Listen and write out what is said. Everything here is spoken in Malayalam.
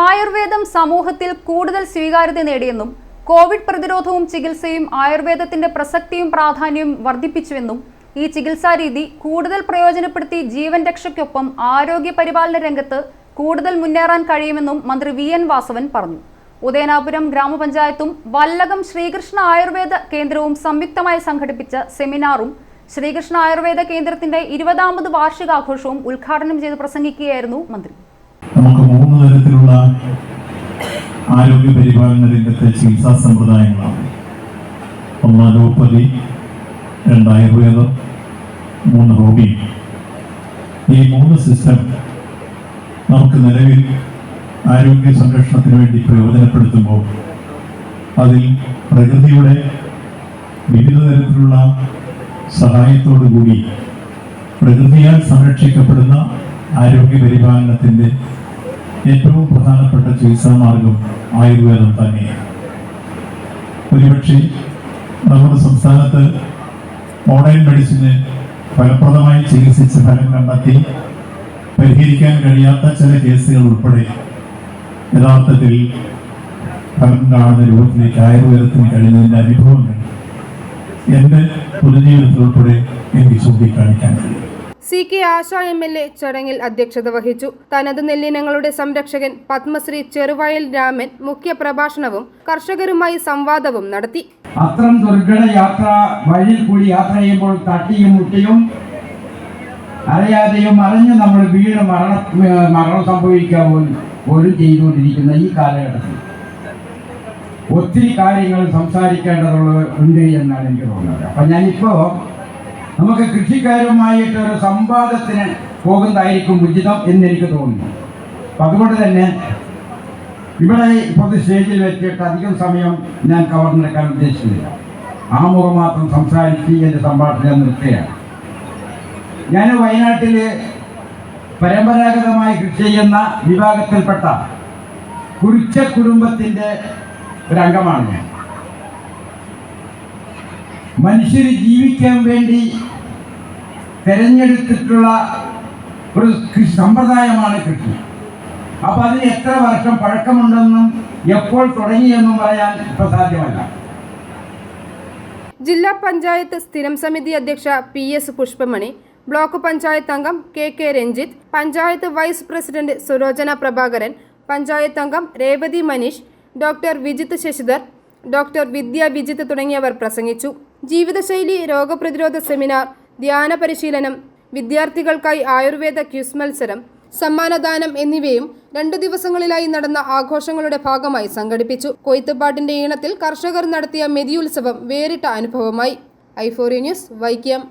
ആയുർവേദം സമൂഹത്തിൽ കൂടുതൽ സ്വീകാര്യത നേടിയെന്നും കോവിഡ് പ്രതിരോധവും ചികിത്സയും ആയുർവേദത്തിന്റെ പ്രസക്തിയും പ്രാധാന്യവും വർദ്ധിപ്പിച്ചുവെന്നും ഈ ചികിത്സാരീതി കൂടുതൽ പ്രയോജനപ്പെടുത്തി ജീവൻ രക്ഷയ്ക്കൊപ്പം ആരോഗ്യ പരിപാലന രംഗത്ത് കൂടുതൽ മുന്നേറാൻ കഴിയുമെന്നും മന്ത്രി വി എൻ വാസവൻ പറഞ്ഞു. ഉദയനാപുരം ഗ്രാമപഞ്ചായത്തും വല്ലകം ശ്രീകൃഷ്ണ ആയുർവേദ കേന്ദ്രവും സംയുക്തമായി സംഘടിപ്പിച്ച സെമിനാറും ശ്രീകൃഷ്ണ ആയുർവേദ കേന്ദ്രത്തിന്റെ ഇരുപതാമത് വാർഷികാഘോഷവും ഉദ്ഘാടനം ചെയ്ത് പ്രസംഗിക്കുകയായിരുന്നു മന്ത്രി. തരത്തിലുള്ള ആരോഗ്യ പരിപാലന രംഗത്തെ ചികിത്സാ സമ്പ്രദായങ്ങളാണ്. ഒന്ന് അലോപ്പതി രണ്ട് ആയുർവേദം മൂന്ന് ഹോബി ഈ മൂന്ന് സിസ്റ്റം നമുക്ക് നിലവിൽ ആരോഗ്യ സംരക്ഷണത്തിന് വേണ്ടി പ്രയോജനപ്പെടുത്തുമ്പോൾ അതിൽ പ്രകൃതിയുടെ വിവിധ തരത്തിലുള്ള സഹായത്തോടു കൂടി പ്രകൃതിയാൽ സംരക്ഷിക്കപ്പെടുന്ന ആരോഗ്യ പരിപാലനത്തിന്റെ ഏറ്റവും പ്രധാനപ്പെട്ട ചികിത്സാ മാർഗം ആയുർവേദം തന്നെയാണ് ഒരുപക്ഷെ നമ്മുടെ സംസ്ഥാനത്ത് മോഡേൺ മെഡിസിന് ഫലപ്രദമായി ചികിത്സിച്ച് ഫലം കണ്ടെത്തി പരിഹരിക്കാൻ കഴിയാത്ത ചില കേസുകൾ ഉൾപ്പെടെ യഥാർത്ഥത്തിൽ ഫലം കാണുന്ന രൂപത്തിലേക്ക് ആയുർവേദത്തിന് കഴിയുന്നതിന്റെ അനുഭവങ്ങൾ എന്റെ പൊതുജീവിതത്തിൽ ഉൾപ്പെടെ എനിക്ക് ചൂണ്ടിക്കാണിക്കാൻ കഴിയും. C K Asha M L A ചടങ്ങിൽ അധ്യക്ഷത വഹിച്ചു. തനത് നെല്ലിനങ്ങളുടെ സംരക്ഷകൻ പത്മശ്രീ ചെറുവയൽ രാമൻ മുഖ്യ പ്രഭാഷണവും കർഷകരുമായി സംവാദവും നടത്തി. അത്തരം ദുർഘട യാത്ര വഴിയിൽ കൂടി യാത്ര ചെയ്യുമ്പോൾ തട്ടിയും മുട്ടിയും അറിയാതെയും അറിഞ്ഞ് നമ്മൾ വീട് മരണ മരണം സംഭവിക്കാൻ പോലും പോലും ചെയ്തുകൊണ്ടിരിക്കുന്ന ഈ കാലഘട്ടത്തിൽ ഒത്തിരി കാര്യങ്ങൾ സംസാരിക്കേണ്ടതുള്ള ഉണ്ട് എന്നാണ് എനിക്ക് തോന്നുന്നത്. അപ്പം ഞാനിപ്പോൾ നമുക്ക് കൃഷിക്കാരുമായിട്ട് ഒരു സംവാദത്തിന് പോകുന്നതായിരിക്കും ഉചിതം എന്നെനിക്ക് തോന്നുന്നു. അപ്പം അതുകൊണ്ട് തന്നെ ഇവിടെ ഇപ്പോഴത്തെ സ്റ്റേജിൽ വെച്ചിട്ട് അധികം സമയം ഞാൻ കവർന്നെടുക്കാൻ ഉദ്ദേശിക്കുന്നില്ല. ആമുഖം മാത്രം സംസാരിച്ച് എന്റെ സംഭാഷണം നിർത്തുകയാണ്. ഞാൻ വയനാട്ടിൽ പരമ്പരാഗതമായി കൃഷി ചെയ്യുന്ന വിഭാഗത്തിൽപ്പെട്ട കുറിച്ച കുടുംബത്തിന്റെ ഒരംഗമാണ് ഞാൻ. മനുഷ്യർ ജീവിക്കാൻ വേണ്ടി തിരഞ്ഞെടുത്തിട്ടുള്ള ഒരു സമ്പ്രദായമാണ് കൃഷി. അപ്പൊ അതിന് എത്ര വർഷം പഴക്കമുണ്ടെന്നും എപ്പോൾ തുടങ്ങിയെന്നും പറയാൻ ഇപ്പൊ സാധ്യമല്ല. ജില്ലാ പഞ്ചായത്ത് സ്ഥിരം സമിതി അധ്യക്ഷ P S Pushpamani block panchayat അംഗം K K Ranjith panchayat vice president Surochana Prabhakaran panchayat അംഗം രേവതി മനീഷ് ഡോക്ടർ വിജിത്ത് ശശിധർ ഡോക്ടർ വിദ്യ വിജിത്ത് തുടങ്ങിയവർ പ്രസംഗിച്ചു. ജീവിതശൈലി രോഗപ്രതിരോധ സെമിനാർ ധ്യാന പരിശീലനം വിദ്യാർത്ഥികൾക്കായി ആയുർവേദ ക്യൂസ് മത്സരം സമ്മാനദാനം എന്നിവയും രണ്ടു ദിവസങ്ങളിലായി നടന്ന ആഘോഷങ്ങളുടെ ഭാഗമായി സംഘടിപ്പിച്ചു. കൊയ്ത്തുപാട്ടിന്റെ ഈണത്തിൽ കർഷകർ നടത്തിയ മെതിയുത്സവം വേറിട്ട അനുഭവമായി. ഐഫോറി ന്യൂസ് വൈക്കം.